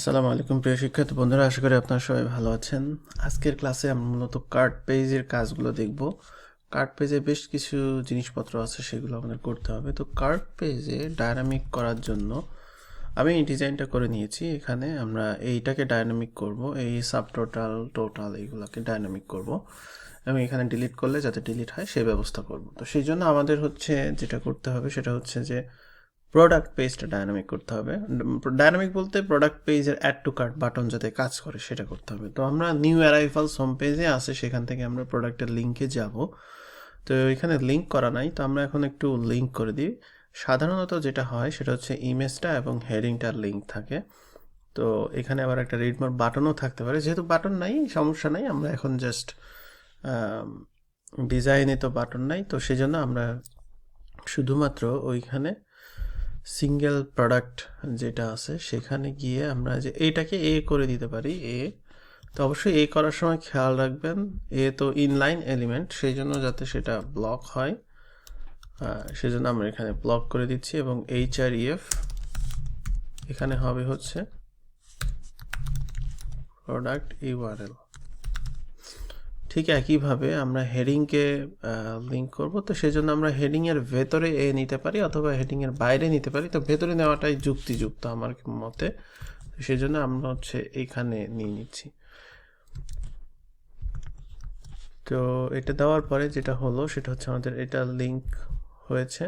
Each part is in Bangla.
আসসালামু আলাইকুম, প্রিয় শিক্ষার্থী বন্ধুরা, আশা করি আপনারা সবাই ভালো আছেন। আজকের ক্লাসে আমরা মূলত কার্ড পেজের কাজগুলো দেখব। কার্ড পেজে বেশ কিছু জিনিসপত্র আছে, সেগুলো আমাদের করতে হবে। তো কার্ড পেজে ডায়নামিক করার জন্য আমি এই ডিজাইনটা করে নিয়েছি। এখানে আমরা এইটাকে ডায়নামিক করব, এই সাব টোটাল টোটাল এইগুলোকে ডায়নামিক করব। এবং এখানে ডিলিট করলে যাতে ডিলিট হয় সেই ব্যবস্থা করব। তো সেই জন্য আমাদের হচ্ছে যেটা করতে হবে, সেটা হচ্ছে যে প্রোডাক্ট পেজটা ডায়নামিক করতে হবে। ডায়নামিক বলতে প্রোডাক্ট পেজের অ্যাড টু কার্ট বাটন যাতে কাজ করে, সেটা করতে হবে। তো আমরা নিউ অ্যারাইভালস হোম পেজে আসে সেখান থেকে আমরা প্রোডাক্টের লিঙ্কে যাব। তো এখানে লিঙ্ক করা নাই, তো আমরা এখন একটু লিঙ্ক করে দিই। সাধারণত যেটা হয়, সেটা হচ্ছে ইমেজটা এবং হেডিংটার লিঙ্ক থাকে। তো এখানে আবার একটা রিডমার বাটনও থাকতে পারে। যেহেতু বাটন নাই, সমস্যা নাই, আমরা এখন জাস্ট ডিজাইনে তো বাটন নাই, তো সেই জন্য আমরা শুধুমাত্র ওইখানে সিঙ্গেল প্রোডাক্ট যেটা আছে, সেখানে গিয়ে আমরা যে এইটাকে এ করে দিতে পারি এ তো অবশ্যই এ করার সময় খেয়াল রাখবেন এ তো ইনলাইন এলিমেন্ট সেই জন্য যাতে সেটা ব্লক হয়। সেই জন্য আমরা এখানে ব্লক করে দিচ্ছি এবং এইচ আর ইএফ এখানে হবে হচ্ছে প্রোডাক্ট ইউআরএল ঠিক একইভাবে আমরা হেডিংকে লিঙ্ক করব। তো সেই জন্য আমরা হেডিংয়ের ভেতরে এ নিতে পারি অথবা হেডিংয়ের বাইরে নিতে পারি। তো ভেতরে নেওয়াটাই যুক্তিযুক্ত আমার মতে। সেই জন্য আমরা হচ্ছে এইখানে নিয়ে নিচ্ছি। তো এটা দেওয়ার পরে যেটা হলো, সেটা হচ্ছে আমাদের এটা লিঙ্ক হয়েছে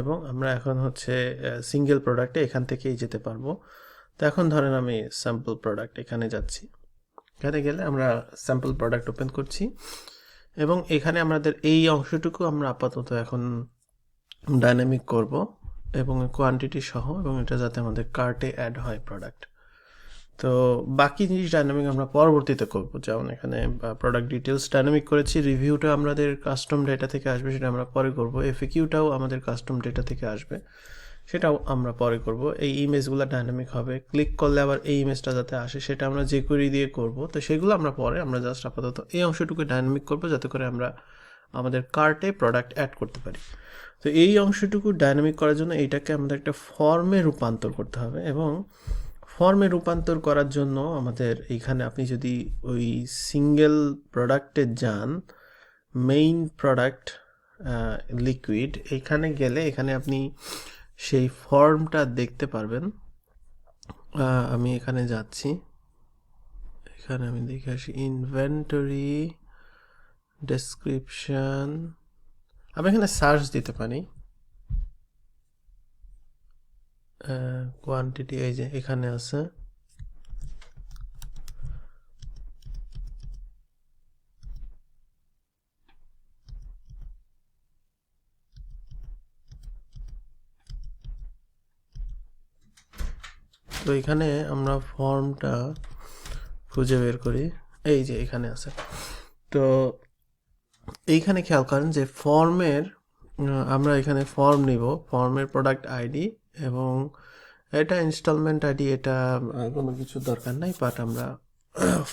এবং আমরা এখন হচ্ছে সিঙ্গেল প্রোডাক্টে এখান থেকেই যেতে পারব। তো এখন ধরেন আমি স্যাম্পল প্রোডাক্ট এখানে যাচ্ছি। এখানে গেলে আমরা স্যাম্পল প্রোডাক্ট ওপেন করছি। এবং এখানে আমাদের এই অংশটুকু আমরা আপাতত এখন ডাইনামিক করব এবং কোয়ান্টিটি সহ এবং এটা যাতে আমাদের কার্টে অ্যাড হয় প্রোডাক্ট তো বাকি জিনিস ডাইনামিক আমরা পরবর্তীতে করব। যেমন এখানে প্রোডাক্ট ডিটেলস ডাইনামিক করেছি রিভিউটা আমাদের কাস্টম ডেটা থেকে আসবে, সেটা আমরা পরে করব। এফিকিউটাও আমাদের কাস্টম ডেটা থেকে আসবে। সেটাও আমরা পরে করব। এই ইমেজগুলো ডাইনামিক হবে। ক্লিক করলে আবার এই ইমেজটা যাতে আসে, সেটা আমরা যে কোয়েরি দিয়ে করব, তো সেগুলো আমরা পরে আমরা জাস্ট আপাতত এই অংশটুকু ডাইনামিক করব যাতে করে আমরা আমাদের কার্টে প্রোডাক্ট অ্যাড করতে পারি। তো এই অংশটুকু ডাইনামিক করার জন্য এইটাকে আমাদের একটা ফর্মে রূপান্তর করতে হবে এবং ফর্মে রূপান্তর করার জন্য আমাদের এইখানে আপনি যদি ওই সিঙ্গেল প্রোডাক্টে যান মেইন প্রোডাক্ট লিকুইড এখানে গেলে এখানে আপনি সেই ফর্মটা দেখতে পারবেন। আমি এখানে যাচ্ছি। এখানে আমি দেখে আসি ইনভেন্টরি ডেসক্রিপশন আমি এখানে সার্চ দিতে পারি। কোয়ান্টিটি এই যে এখানে আছে। তো এখানে আমরা ফর্মটা খুঁজে বের করি। এই যে এখানে আছে। তো এইখানে খেয়াল করেন যে ফর্মের আমরা এখানে ফর্ম নিব। ফর্মের প্রোডাক্ট আইডি এবং এটা ইনস্টলমেন্ট আইডি এটা কোনো কিছু দরকার নাই বাট আমরা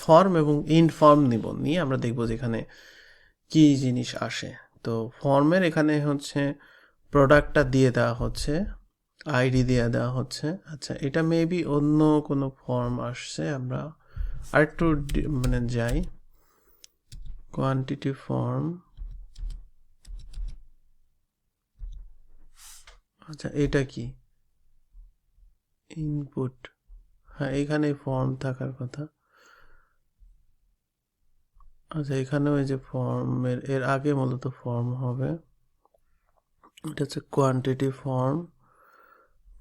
ফর্ম এবং ইন ফর্ম নিব। নিয়ে আমরা দেখব যে এখানে কী জিনিস আসে। তো ফর্মের এখানে হচ্ছে প্রোডাক্টটা দিয়ে দেওয়া হচ্ছে। আইডি দিয়ে দেওয়া হচ্ছে। আচ্ছা এটা মেবি অন্য কোনো ফর্ম আসছে, আমরা আরেকটু মানে যাই। কোয়ান্টিটি ফর্ম আচ্ছা এটা কি? ইনপুট হ্যাঁ এখানে ফর্ম থাকার কথা। আচ্ছা এখানেও এই যে ফর্মের এর আগে মূলত ফর্ম হবে। এটা হচ্ছে quantity form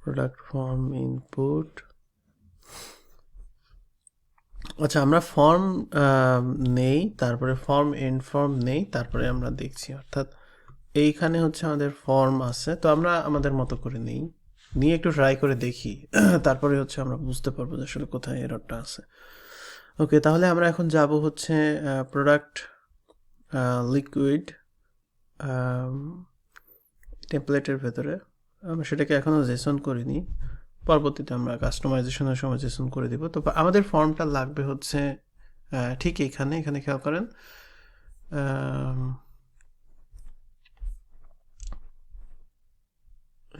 product form input আচ্ছা আমরা ফর্ম নেই, তারপরে ফর্ম এন্ড ফর্ম নেই, তারপরে আমরা দেখছি। অর্থাৎ এইখানে হচ্ছে আমাদের ফর্ম আছে। তো আমরা আমাদের মতো করে নেই। নিয়ে একটু ট্রাই করে দেখি। তারপরে হচ্ছে আমরা বুঝতে পারব যে আসলে কোথায় এররটা আছে। ওকে তাহলে আমরা এখন যাব হচ্ছে প্রোডাক্ট লিকুইড টেমপ্লেটের ভেতরে। আমরা সেটাকে এখনও জেসন করিনি। পরবর্তীতে আমরা কাস্টমাইজেশনের সময় জেসন করে দিব। তো আমাদের ফর্মটা লাগবে হচ্ছে ঠিক এখানে এখানে খেয়াল করেন।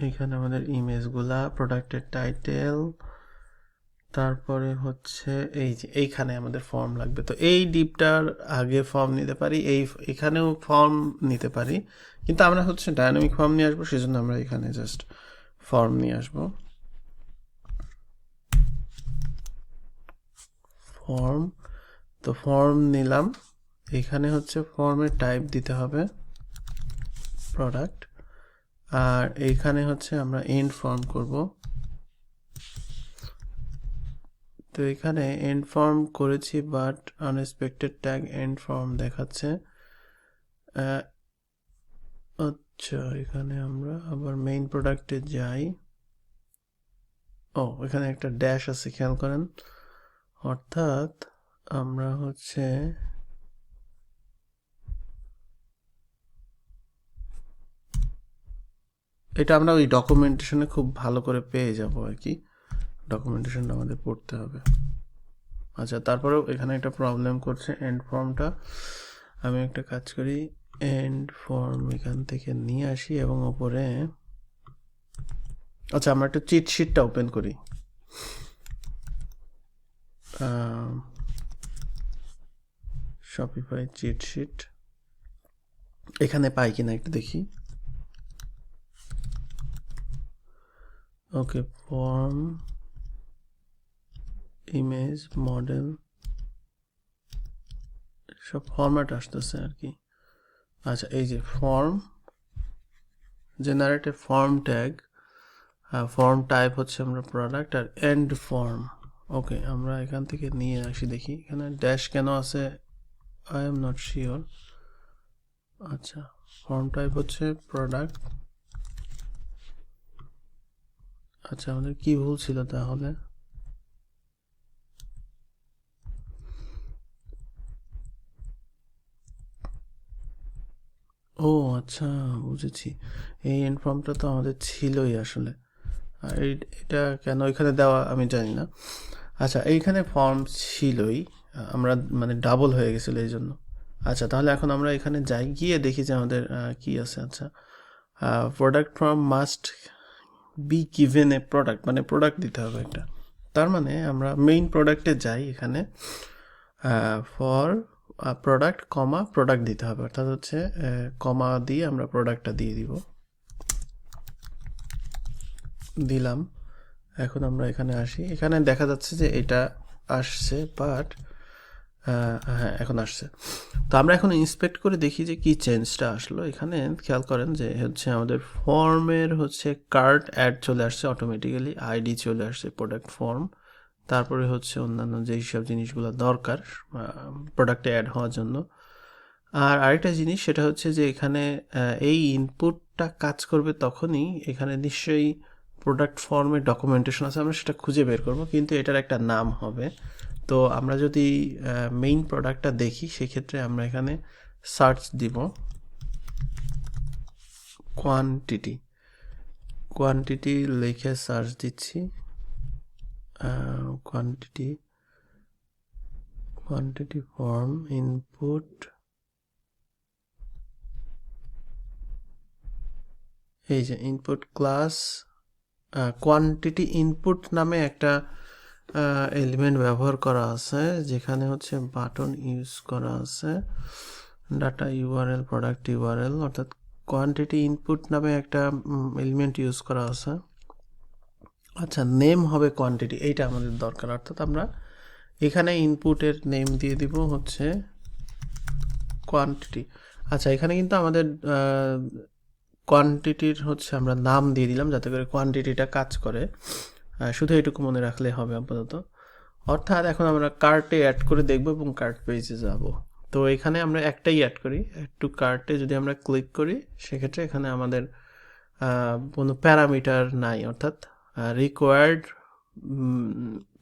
এখানে আমাদের ইমেজগুলা প্রোডাক্টের টাইটেল তারপরে হচ্ছে এই যে এইখানে আমাদের ফর্ম লাগবে। তো এই ডিপটার আগে ফর্ম নিতে পারি, এই এখানেও ফর্ম নিতে পারি। কিন্তু আমরা হচ্ছে ডায়নামিক ফর্ম নিয়ে আসব, সেজন্য আমরা এখানে জাস্ট ফর্ম নিয়ে আসব। ফর্ম তো ফর্ম নিলাম। এখানে হচ্ছে ফর্মের টাইপ দিতে হবে প্রোডাক্ট আর এইখানে হচ্ছে আমরা এন্ড ফর্ম করব। তো এখানে এন্ড ফর্ম করেছি but unexpected tag end form দেখাচ্ছে আচ্ছা এখানে আমরা আবার মেইন প্রোডাক্টে যাই। ও, এখানে একটা ড্যাশ আছে, খেয়াল করেন। অর্থাৎ আমরা হচ্ছে এটা আমরা ওই ডকুমেন্টেশনে খুব ভালো করে পেয়ে যাব আর কি। ডকুমেন্টেশনটা আমাদের পড়তে হবে। আচ্ছা তারপরেও এখানে একটা প্রবলেম করছে এন্ড ফর্মটা আমি একটা কাজ করি এন্ড ফর্ম এখান থেকে নিয়ে আসি এবং ওপরে আচ্ছা আমরা একটা চিট শিটটা ওপেন করি। শপিফাই চিট শিট এখানে পাই কিনা একটু দেখি। ওকে ফর্ম ইমেজ মডেল সব ফরম্যাট আসতেছে আর কি। আচ্ছা এই যে form generate form tag form type হচ্ছে আমরা প্রোডাক্ট আর এন্ড ফর্ম ওকে আমরা এখান থেকে নিয়ে আসি, দেখি। এখানে ড্যাশ কেন আছে? আই এম নট শিওর আচ্ছা ফর্ম টাইপ হচ্ছে প্রোডাক্ট আচ্ছা আমাদের কি ভুল ছিল তাহলে? ও আচ্ছা বুঝেছি। এই এন্ড ফর্মটা তো আমাদের ছিলই আসলে। আর এটা কেন এখানে দেওয়া আমি জানি না। আচ্ছা এইখানে ফর্ম ছিলই। আমরা মানে ডাবল হয়ে গেছিল এই জন্য। আচ্ছা তাহলে এখন আমরা এখানে যাই, গিয়ে দেখি যে আমাদের কি আছে। আচ্ছা product form must be given a product মানে প্রোডাক্ট দিতে হবে একটা। তার মানে আমরা মেইন প্রোডাক্টে যাই এখানে ফর প্রোডাক্ট কমা প্রোডাক্ট দিতে হবে। অর্থাৎ হচ্ছে কমা দিয়ে আমরা প্রোডাক্টটা দিয়ে দিব। দিলাম। এখন আমরা এখানে আসি। এখানে দেখা যাচ্ছে যে এটা আসছে বাট হ্যাঁ এখন আসছে। তো আমরা এখন ইন্সপেক্ট করে দেখি যে কি চেঞ্জটা আসলো। এখানে খেয়াল করেন যে হচ্ছে আমাদের ফর্মের হচ্ছে কার্ড অ্যাড চলে আসছে অটোমেটিক্যালি আইডি চলে আসছে প্রোডাক্ট ফর্ম তারপরে হচ্ছে অন্যান্য যেই সব জিনিসগুলো দরকার প্রোডাক্টে অ্যাড হওয়ার জন্য। আর আরেকটা জিনিস সেটা হচ্ছে যে এখানে এই ইনপুটটা কাজ করবে তখনই এখানে নিশ্চয়ই প্রোডাক্ট ফর্মের ডকুমেন্টেশন আছে, আমরা সেটা খুঁজে বের করব, কিন্তু এটার একটা নাম হবে। তো আমরা যদি মেইন প্রোডাক্টটা দেখি, সেক্ষেত্রে আমরা এখানে সার্চ দিব কোয়ান্টিটি কোয়ান্টিটি লিখে সার্চ দিচ্ছি। কোয়ান্টিটি কোয়ান্টিটি ফর্ম ইনপুট এই যে ইনপুট ক্লাস কোয়ান্টিটি ইনপুট নামে একটা এলিমেন্ট ব্যবহার করা আছে, যেখানে হচ্ছে বাটন ইউজ করা আছে ডাটা ইউআরএল প্রোডাক্ট ইউআরএল অর্থাৎ কোয়ান্টিটি ইনপুট নামে একটা এলিমেন্ট ইউজ করা আছে। আচ্ছা নেম হবে কোয়ান্টিটি এইটা আমাদের দরকার। অর্থাৎ আমরা এখানে ইনপুটের নেম দিয়ে দিব হচ্ছে কোয়ান্টিটি আচ্ছা এখানে কিন্তু আমাদের কোয়ান্টিটির হচ্ছে আমরা নাম দিয়ে দিলাম যাতে করে কোয়ান্টিটিটা কাজ করে। শুধু এটুকু মনে রাখলে হবে আপাতত। অর্থাৎ এখন আমরা কার্টে অ্যাড করে দেখব এবং কার্ট পেজে যাব। তো এখানে আমরা একটাই অ্যাড করি একটু কার্টে যদি আমরা ক্লিক করি, সেক্ষেত্রে এখানে আমাদের কোনো প্যারামিটার নাই। অর্থাৎ required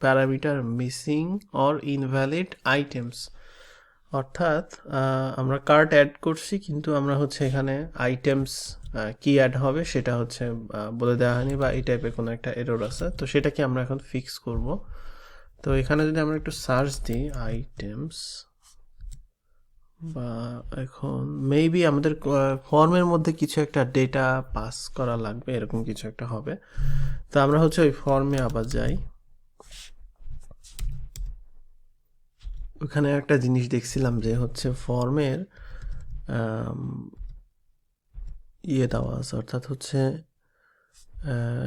parameter missing or invalid items অর্থাৎ আমরা কার্ট অ্যাড করছি, কিন্তু আমরা হচ্ছে এখানে আইটেমস কি অ্যাড হবে সেটা হচ্ছে বলে দেওয়া হয়নি বা এই টাইপের কোনো একটা এরর আছে। তো সেটাকে আমরা এখন ফিক্স করব। তো এখানে যদি আমরা একটু সার্চ দিই আইটেমস বা এখন মেবি আমাদের ফর্মের মধ্যে কিছু একটা ডেটা পাস করা লাগবে, এরকম কিছু একটা হবে। তো আমরা হচ্ছে ওই ফর্মে আবার যাই। ওখানে একটা জিনিস দেখছিলাম যে হচ্ছে ফর্মের ইয়ে দেওয়া আছে, অর্থাৎ হচ্ছে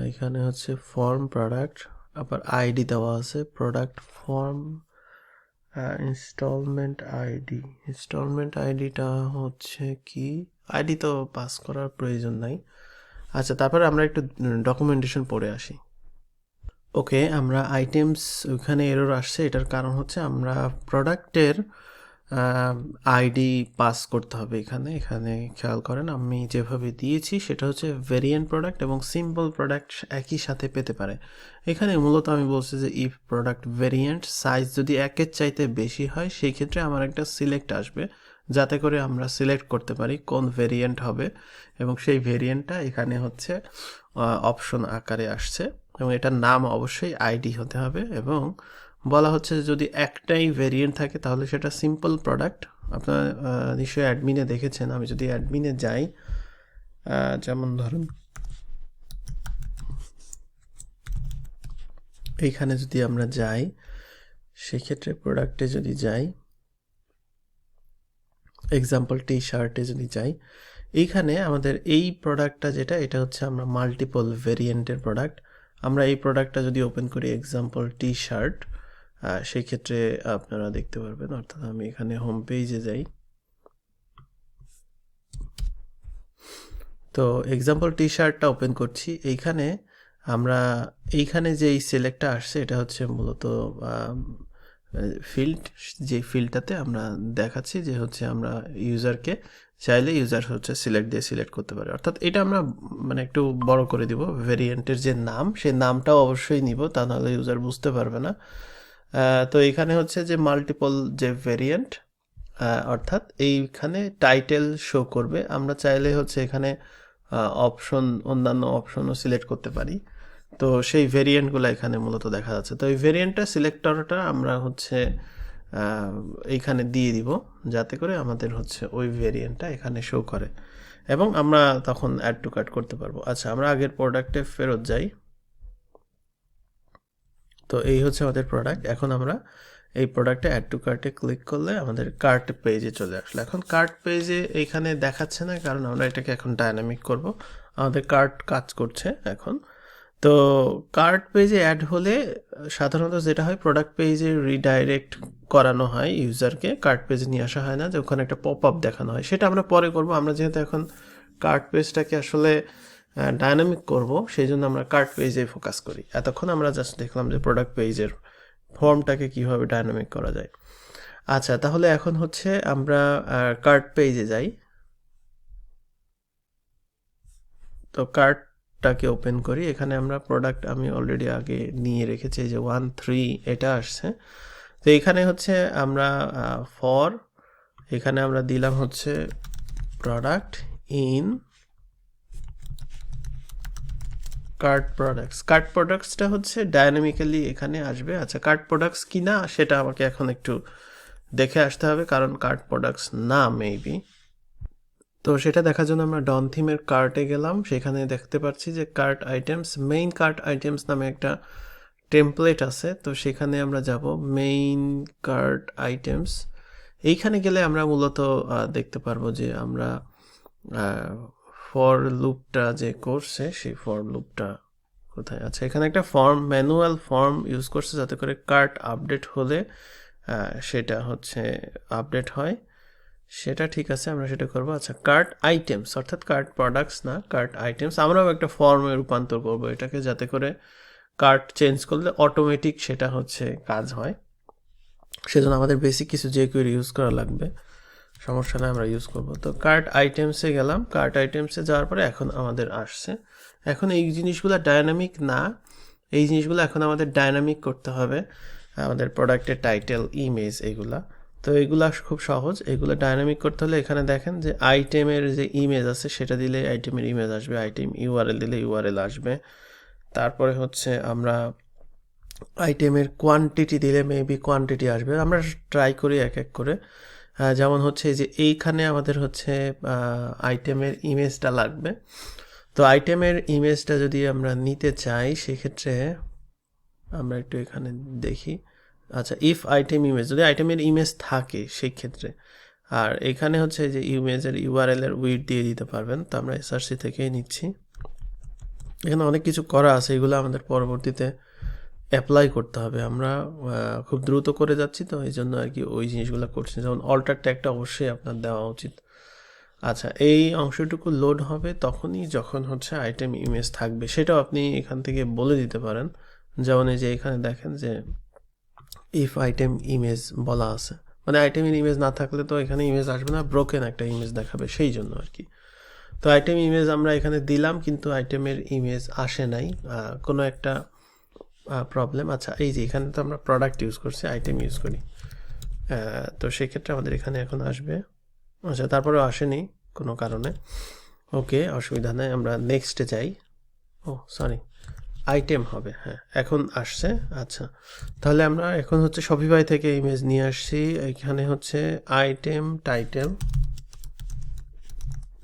এখানে হচ্ছে ফর্ম প্রোডাক্ট আবার আইডি দেওয়া আছে product form instalment ID instalment আইডিটা হচ্ছে কি? আইডি তো পাস করার প্রয়োজন নাই। আচ্ছা তারপরে আমরা একটু ডকুমেন্টেশন পড়ে আসি। ওকে আমরা আইটেমস ওখানে এরর আসছে, এটার কারণ হচ্ছে আমরা প্রোডাক্টের আইডি পাস করতে হবে এখানে। এখানে খেয়াল করেন, আমি যেভাবে দিয়েছি সেটা হচ্ছে ভেরিয়েন্ট প্রোডাক্ট এবং সিম্পল প্রোডাক্ট একই সাথে পেতে পারে। এখানে মূলত আমি বলছি যে ইফ প্রোডাক্ট ভেরিয়েন্ট সাইজ যদি একের চাইতে বেশি হয় সেই ক্ষেত্রে আমার একটা সিলেক্ট আসবে, যাতে করে আমরা সিলেক্ট করতে পারি কোন ভেরিয়েন্ট হবে এবং সেই ভেরিয়েন্টটা এখানে হচ্ছে অপশন আকারে আসছে এবং এটার নাম অবশ্যই আইডি হতে হবে এবং বলা হচ্ছে যে যদি একটাই ভেরিয়েন্ট থাকে, তাহলে সেটা সিম্পল প্রোডাক্ট আপনার নিশ্চয়ই অ্যাডমিনে দেখেছেন, আমি যদি অ্যাডমিনে যাই যেমন ধরুন, এইখানে যদি আমরা যাই, সেক্ষেত্রে প্রোডাক্টে যদি যাই এক্সাম্পল টি শার্টে যদি যাই, এইখানে আমাদের এই প্রোডাক্টটা যেটা, এটা হচ্ছে আমরা মাল্টিপল ভেরিয়েন্টের প্রোডাক্ট আমরা এই প্রোডাক্টটা যদি ওপেন করি এক্সাম্পল টি শার্ট সেই ক্ষেত্রে আপনারা দেখতে পারবেন, অর্থাৎ আমি এখানে হোম পেজে যাই। তো এক্সাম্পল টি শার্টটা ওপেন করছি। এইখানে আমরা, এইখানে যে এই সিলেক্টটা আসছে, এটা হচ্ছে মূলত ফিল্ড যে ফিল্ডটাতে আমরা দেখাচ্ছি যে হচ্ছে আমরা ইউজারকে চাইলে ইউজার হচ্ছে সিলেক্ট দিয়ে সিলেক্ট করতে পারে। অর্থাৎ এটা আমরা মানে একটু বড় করে দিব ভেরিয়েন্টের যে নাম, সেই নামটাও অবশ্যই নিব, তা নাহলে ইউজার বুঝতে পারবে না। তো এখানে হচ্ছে যে মাল্টিপল যে ভেরিয়েন্ট অর্থাৎ এইখানে টাইটেল শো করবে। আমরা চাইলে হচ্ছে এখানে অপশন অন্যান্য অপশনও সিলেক্ট করতে পারি। তো সেই ভেরিয়েন্টগুলো এখানে মূলত দেখা যাচ্ছে। তো এই ভেরিয়েন্টটা সিলেক্টরটা আমরা হচ্ছে এইখানে দিয়ে দিব, যাতে করে আমাদের হচ্ছে ওই ভেরিয়েন্টটা এখানে শো করে। এবং আমরা তখন অ্যাড টু কার্ট করতে পারব। আচ্ছা আমরা আগের প্রোডাক্টে ফেরত যাই। তো এই হচ্ছে আমাদের প্রোডাক্ট এখন আমরা এই প্রোডাক্টে অ্যাড টু কার্টে ক্লিক করলে আমাদের কার্ট পেজে চলে আসলো। এখন কার্ট পেজে এইখানে দেখাচ্ছে না, কারণ আমরা এটাকে এখন ডায়নামিক করব। আমাদের কার্ট কাজ করছে এখন। তো কার্ট পেজে অ্যাড হলে সাধারণত যেটা হয় প্রোডাক্ট পেজে রিডাইরেক্ট করানো হয় ইউজারকে কার্ট পেজে নিয়ে আসা হয় না যে ওখানে একটা পপ আপ দেখানো হয়। সেটা আমরা পরে করব। আমরা যেহেতু এখন কার্ট পেজটাকে আসলে ডায়নামিক করব সেই জন্য আমরা কার্ট পেজে ফোকাস করি। এতক্ষণ আমরা জাস্ট দেখলাম যে প্রোডাক্ট পেজের ফর্মটাকে কীভাবে ডায়নামিক করা যায়। আচ্ছা তাহলে এখন হচ্ছে আমরা কার্ট পেজে যাই। তো কার্টটাকে ওপেন করি। এখানে আমরা প্রোডাক্ট আমি অলরেডি আগে নিয়ে রেখেছি যে ওয়ান থ্রি এটা আসছে। তো এখানে হচ্ছে আমরা ফর এখানে আমরা দিলাম হচ্ছে product in card products. Card প্রোডাক্টসটা হচ্ছে ডায়নামিক্যালি এখানে আসবে। আচ্ছা কার্ড প্রোডাক্টস কি না সেটা আমাকে এখন একটু দেখে আসতে হবে, কারণ কার্ড প্রোডাক্টস না মেবি তো সেটা দেখার জন্য আমরা ডন থিমের কার্টে গেলাম। সেখানে দেখতে পাচ্ছি যে cart items main cart items নামে একটা টেমপ্লেট আছে। তো সেখানে আমরা যাব মেইন কার্ট আইটেমস এইখানে গেলে আমরা মূলত দেখতে পারব যে আমরা ফর লুপটা যে করছে, সেই ফর লুপটা কোথায় আছে? এখানে একটা ফর্ম ম্যানুয়াল ফর্ম ইউজ করছে যাতে করে কার্ট আপডেট হলে সেটা হচ্ছে আপডেট হয়। সেটা ঠিক আছে, আমরা সেটা করব। আচ্ছা কার্ট আইটেমস অর্থাৎ কার্ট প্রোডাক্টস না কার্ট আইটেমস আমরাও একটা ফর্মে রূপান্তর করব এটাকে যাতে করে কার্ট চেঞ্জ করলে অটোমেটিক সেটা হচ্ছে কাজ হয়। সেজন্য আমাদের বেসিক কিছু যে কোয়েরি ইউজ করা লাগবে। সমস্যা না আমরা ইউজ করব। তো কার্ট আইটেমসে গেলাম। কার্ট আইটেমসে যাওয়ার পরে এখন আমাদের আসছে। এখন এই জিনিসগুলো ডায়নামিক না। এই জিনিসগুলো এখন আমাদের ডায়নামিক করতে হবে। আমাদের প্রোডাক্টের টাইটেল ইমেজ এগুলা। তো এগুলা খুব সহজ। এগুলো ডায়নামিক করতে হলে এখানে দেখেন যে আইটেমের যে ইমেজ আছে, সেটা দিলে আইটেমের ইমেজ আসবে। আইটেম ইউআরএল দিলে ইউআরএল আসবে। তারপরে হচ্ছে আমরা আইটেমের কোয়ান্টিটি দিলে মেবি কোয়ান্টিটি আসবে। আমরা ট্রাই করি এক এক করে। যেমন হচ্ছে যে এইখানে আমাদের হচ্ছে আইটেমের ইমেজটা লাগবে। তো আইটেমের ইমেজটা যদি আমরা নিতে চাই, সেক্ষেত্রে আমরা একটু এখানে দেখি। আচ্ছা ইফ আইটেম ইমেজ যদি আইটেমের ইমেজ থাকে সেই ক্ষেত্রে আর এখানে হচ্ছে যে ইমেজের ইউআরএল এর উইড দিয়ে দিতে পারবেন, তো আমরা এসআরসি থেকেই নিচ্ছি। এখানে অনেক কিছু করা আছে, এগুলো আমাদের পরবর্তীতে অ্যাপ্লাই করতে হবে। আমরা খুব দ্রুত করে যাচ্ছি তো, এই জন্য আর কি ওই জিনিসগুলো করছি। যেমন অল্টার ট্যাগটা অবশ্যই আপনার দেওয়া উচিত। আচ্ছা এই অংশটুকু লোড হবে তখনই যখন হচ্ছে আইটেম ইমেজ থাকবে। সেটাও আপনি এখান থেকে বলে দিতে পারেন। যেমন এই যে এখানে দেখেন যে ইফ আইটেম ইমেজ বলা আছে। মানে আইটেমের ইমেজ না থাকলে তো এখানে ইমেজ আসবে না ব্রোকেন একটা ইমেজ দেখাবে, সেই জন্য আর কি। তো আইটেম ইমেজ আমরা এখানে দিলাম, কিন্তু আইটেমের ইমেজ আসে নাই। কোনো একটা প্রবলেম আচ্ছা এই যে এখানে তো আমরা প্রোডাক্ট ইউজ করছি আইটেম ইউজ করি। তো সেক্ষেত্রে আমাদের এখানে এখন আসবে। আচ্ছা তারপরেও আসেনি কোনো কারণে। ওকে, অসুবিধা নেই, আমরা নেক্সটে যাই। ও সরি আইটেম হবে হ্যাঁ এখন আসছে। আচ্ছা তাহলে আমরা এখন হচ্ছে শপিফাই থেকে ইমেজ নিয়ে আসছি। এখানে হচ্ছে আইটেম টাইটেল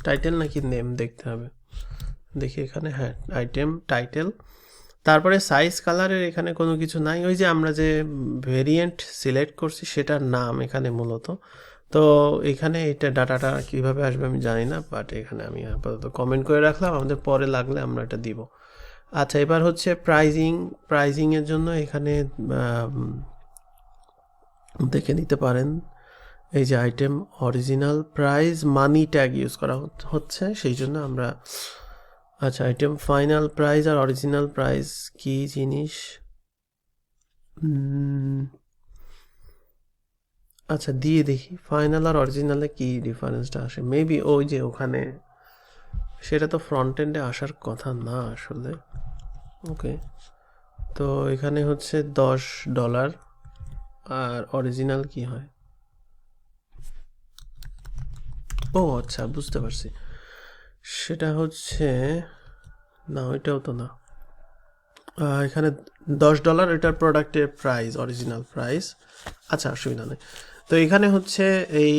টাইটেল নাকি নেম দেখতে হবে। দেখি এখানে হ্যাঁ আইটেম টাইটেল তারপরে সাইজ কালারের এখানে কোনো কিছু নাই। ওই যে আমরা যে ভেরিয়েন্ট সিলেক্ট করছি, সেটার নাম এখানে মূলত। তো এখানে এটা ডাটাটা কীভাবে আসবে আমি জানি না বাট এখানে আমি আপাতত কমেন্ট করে রাখলাম। আমাদের পরে লাগলে আমরা এটা দিব। আচ্ছা এবার হচ্ছে প্রাইজিং প্রাইজিংয়ের জন্য এখানে দেখে নিতে পারেন। এই যে item original price money tag use করা হচ্ছে, সেই জন্য আমরা আচ্ছা আইটেম ফাইনাল প্রাইস আর অরিজিনাল প্রাইস কি জিনিস? আচ্ছা দিয়ে দেখি। ফাইনাল আর অরিজিনালে কি ডিফারেন্সটা আসে? মেবি ওই যে ওখানে সেটা তো ফ্রন্ট এন্ডে আসার কথা না আসলে। ওকে তো এখানে হচ্ছে দশ ডলার আর অরিজিনাল কি হয়? ও আচ্ছা বুঝতে পারছি। সেটা হচ্ছে, না, ওইটাও তো না। এখানে দশ ডলার এটার প্রোডাক্টের প্রাইস অরিজিনাল প্রাইস আচ্ছা অসুবিধা নেই। তো এখানে হচ্ছে এই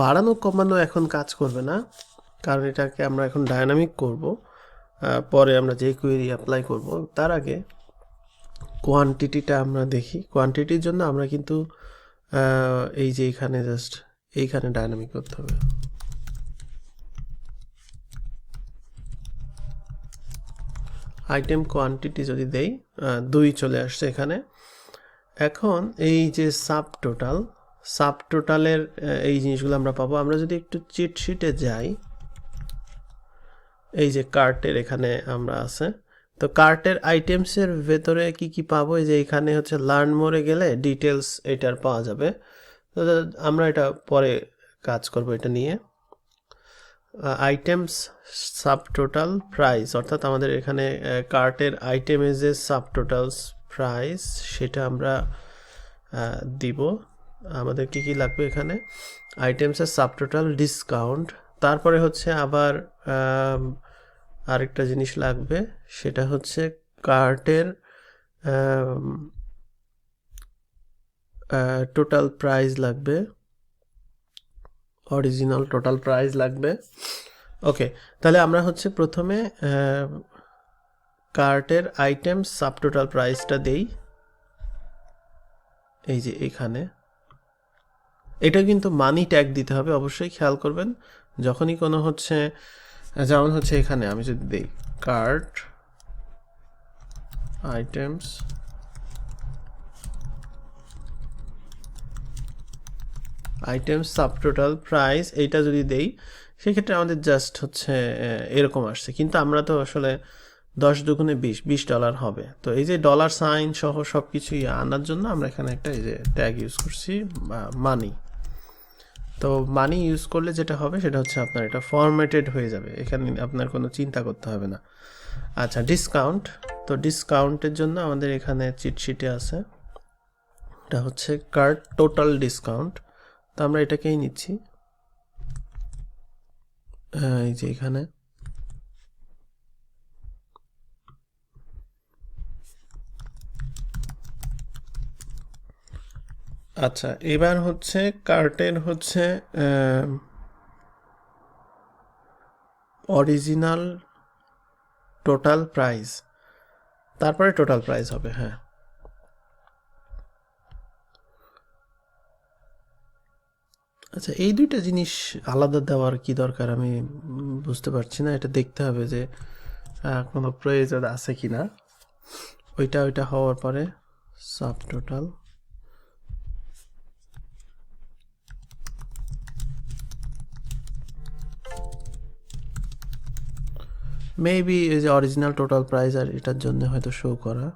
বাড়ানো, কমানো এখন কাজ করবে না, কারণ এটাকে আমরা এখন ডায়নামিক করব। পরে আমরা যে কুয়েরি অ্যাপ্লাই করব, তার আগে কোয়ান্টিটিটা আমরা দেখি। কোয়ান্টিটির জন্য আমরা কিন্তু এই যে এখানে জাস্ট এইখানে ডায়নামিক করতে হবে। আইটেম কোয়ান্টিটি যদি দেই দুই চলে আসছে এখানে। এখন এই যে সাব টোটাল সাব টোটালের এই জিনিসগুলো আমরা পাবো। আমরা যদি একটু চিটশিটে যাই, এই যে কার্টের এখানে আমরা আছে। তো কার্টের আইটেমসের ভেতরে কি কি পাবো? এই যে এখানে হচ্ছে লার্ন মোরে গেলে ডিটেলস এটার পাওয়া যাবে। তো আমরা এটা পরে কাজ করব এটা নিয়ে। আইটেমস সাব টোটাল প্রাইস অর্থাৎ আমাদের এখানে কার্টের আইটেমের যে সাব প্রাইস সেটা আমরা দিব। আমাদের কি কি লাগবে এখানে? আইটেমসের সাব টোটাল ডিসকাউন্ট তারপরে হচ্ছে আবার আরেকটা জিনিস লাগবে, সেটা হচ্ছে কার্টের টোটাল প্রাইস লাগবে। অরিজিনাল টোটাল প্রাইস লাগবে। ওকে তাহলে আমরা হচ্ছে প্রথমে কার্টের আইটেম সাব টোটাল প্রাইসটা দেই। এই যে এখানে। এটা কিন্তু মানি ট্যাগ দিতে হবে, অবশ্যই খেয়াল করবেন। যখনই কোনো হচ্ছে, যেমন হচ্ছে এখানে, আমি যদি দিই cart items item subtotal price এইটা যদি দেই, সেক্ষেত্রে আমাদের জাস্ট হচ্ছে এরকম আসছে। কিন্তু আমরা তো আসলে দশ দুগুণে বিশ বিশ ডলার হবে। তো এই যে ডলার সাইন সহ সব কিছুই আনার জন্য আমরা এখানে একটা এই যে ট্যাগ ইউজ করছি মানি তো মানি ইউজ করলে যেটা হবে, সেটা হচ্ছে আপনার এটা ফরম্যাটেড হয়ে যাবে। এখানে আপনার কোনো চিন্তা করতে হবে না। আচ্ছা ডিসকাউন্ট তো ডিসকাউন্টের জন্য আমাদের এখানে চিটশিটে আছে। এটা হচ্ছে কার্ড টোটাল ডিসকাউন্ট তো আমরা এটাকেই নিচ্ছি। হ্যাঁ, এই যে এখানে। আচ্ছা এবার হচ্ছে কার্টের হচ্ছে অরিজিনাল টোটাল প্রাইস। তারপরে টোটাল প্রাইস হবে হ্যাঁ। আচ্ছা এই দুইটা জিনিস আলাদা দেওয়ার কি দরকার? আমি বুঝতে পারছি না। এটা দেখতে হবে যে কোনো প্রয়োজন আছে কি না। ওইটা ওইটা হওয়ার পরে সাব টোটাল মেবি এই যে অরিজিনাল টোটাল প্রাইস আর এটার জন্য হয়তো শো করা।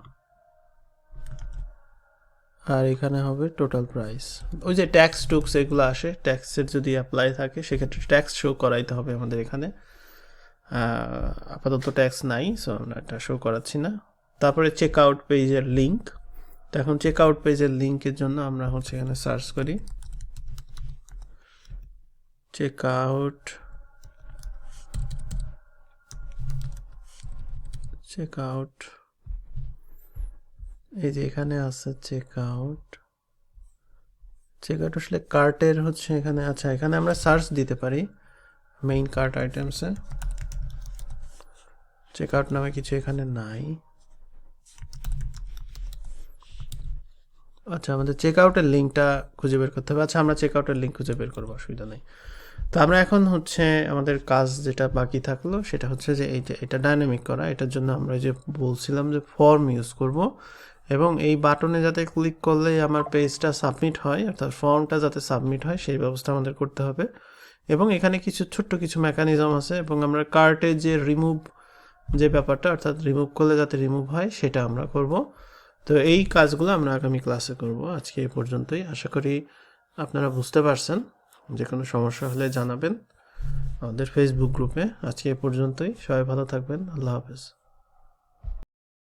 আর এখানে হবে টোটাল প্রাইস ওই যে ট্যাক্স টুক্স এগুলো আসে ট্যাক্সের যদি অ্যাপ্লাই থাকে, সেক্ষেত্রে ট্যাক্স শো করাইতে হবে আমাদের এখানে। আপাতত ট্যাক্স নাই সো আমরা এটা শো করাচ্ছি না। তারপরে চেক আউট পেজের লিঙ্ক তো এখন চেক আউট পেজের লিঙ্কের জন্য আমরা হচ্ছে এখানে সার্চ করি। চেক আউট চেক আউট এই যে এখানে আছে চেক আউট চেক আউট আসলে কার্টের হচ্ছে এখানে আচ্ছা এখানে আমরা সার্চ দিতে পারি মেইন কার্ট আইটেমসে চেক আউট নামে কিছু এখানে নাই। আচ্ছা আমাদের চেক আউটের লিঙ্কটা খুঁজে বের করতে হবে। আচ্ছা আমরা চেক আউটের লিঙ্ক খুঁজে বের করব, অসুবিধা নেই। তো আমরা এখন হচ্ছে আমাদের কাজ যেটা বাকি থাকল, সেটা হচ্ছে যে এই যে এটা ডাইনামিক করা, এটার জন্য আমরা যে বলছিলাম যে ফর্ম ইউজ করব। এবং এই বাটনে যাতে ক্লিক করলে আমার পেজটা সাবমিট হয়, অর্থাৎ ফর্মটা যাতে সাবমিট হয়, সেই ব্যবস্থা আমাদের করতে হবে। এবং এখানে কিছু ছোট্ট কিছু মেকানিজম আছে এবং আমরা কার্টে যে রিমুভ যে ব্যাপারটা, অর্থাৎ রিমুভ করলে যাতে রিমুভ হয়, সেটা আমরা করব। তো এই কাজগুলো আমরা আগামী ক্লাসে করব। আজকে এই পর্যন্তই। আশা করি আপনারা বুঝতে পারছেন। যে কোনো সমস্যা হলে জানাবেন আমাদের ফেসবুক গ্রুপে আজকে এ পর্যন্তই। সবাই ভালো থাকবেন। আল্লাহ হাফেজ।